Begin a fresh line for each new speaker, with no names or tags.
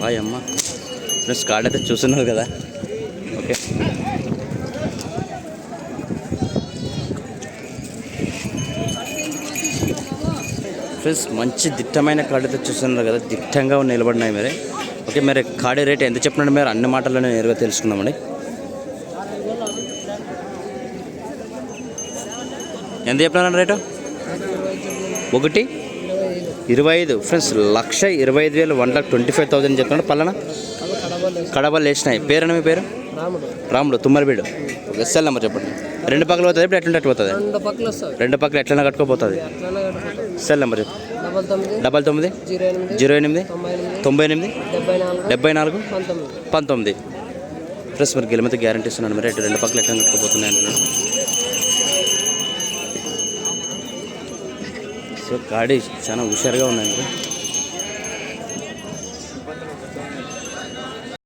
Hi అమ్మ. Friends card అయితే చూస్తున్నారు కదా. ఓకే. ఫ్రెండ్స్ మంచి దిట్టమైన కార్డు అయితే చూస్తున్నారు కదా. దిట్టంగా నిలబడినాయి మరి. ఓకే మరి కార్డు రేట్ ఎంత చెప్పినాడు మీరు? అన్ని మాటలను నేరుగా తెలుసుకుందామండి. ఎంత చెప్పినారండి రేటు? ఒకటి. ఇరవై ఐదు. ఫ్రెండ్స్ లక్ష ఇరవై ఐదు వేలు one lakh twenty five thousand చెప్తున్నాడు. పల్లన? కడబలు వేసినాయి పేరేనా మీ పేరు?
రాముడు.
రాముడు తుమ్మరిబీడు. సెల్ నెంబర్ చెప్పండి. రెండు పక్కల పోతుంది ఇప్పుడు ఎట్లా పోతుంది?
రెండు పక్కలు
ఎట్లైనా కట్టుకోపోతుంది. సెల్ నెంబర్ చెప్పు.
డబల్ తొమ్మిది జీరో ఎనిమిది తొంభై ఎనిమిది డెబ్బై నాలుగు పంతొమ్మిది.
ప్లస్ మరి గెలిమితే గ్యారంటీ ఇస్తున్నాను మరి. రెండు పక్కల ఎట్లా కట్టుకోపోతున్నాయి అంటున్నాడు. సో గాడి చాలా హుషారుగా ఉందండి.